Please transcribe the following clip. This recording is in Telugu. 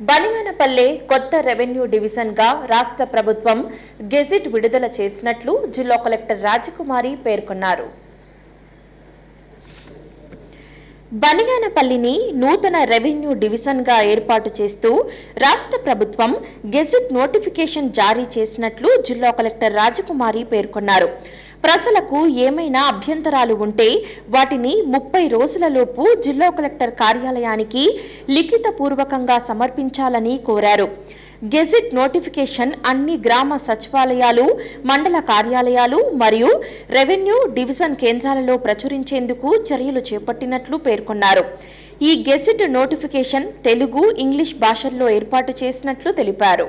బనియానపల్లె కొత్త రెవెన్యూ డివిజన్గా రాష్ట్ర ప్రభుత్వం గెజిట్ విడుదల చేసినట్లు జిల్లా కలెక్టర్ రాజకుమారి పేర్కొన్నారు. బనియానపల్లిని నూతన రెవెన్యూ డివిజన్గా ఏర్పాటు చేస్తూ రాష్ట్ర ప్రభుత్వం గెజిట్ నోటిఫికేషన్ జారీ చేసినట్లు జిల్లా కలెక్టర్ రాజకుమారి పేర్కొన్నారు. ప్రజలకు ఏమైనా అభ్యంతరాలు ఉంటే వాటిని ముప్పై రోజులలోపు జిల్లా కలెక్టర్ కార్యాలయానికి లిఖితపూర్వకంగా సమర్పించాలని కోరారు. గెజిట్ నోటిఫికేషన్ అన్ని గ్రామ సచివాలయాలు మండల కార్యాలయాలు మరియు రెవెన్యూ డివిజన్ కేంద్రాలలో ప్రచురించేందుకు చర్యలు చేపట్టినట్లు పేర్కొన్నారు. ఈ గెజిట్ నోటిఫికేషన్ తెలుగు ఇంగ్లీష్ భాషల్లో ఏర్పాటు చేసినట్లు తెలిపారు.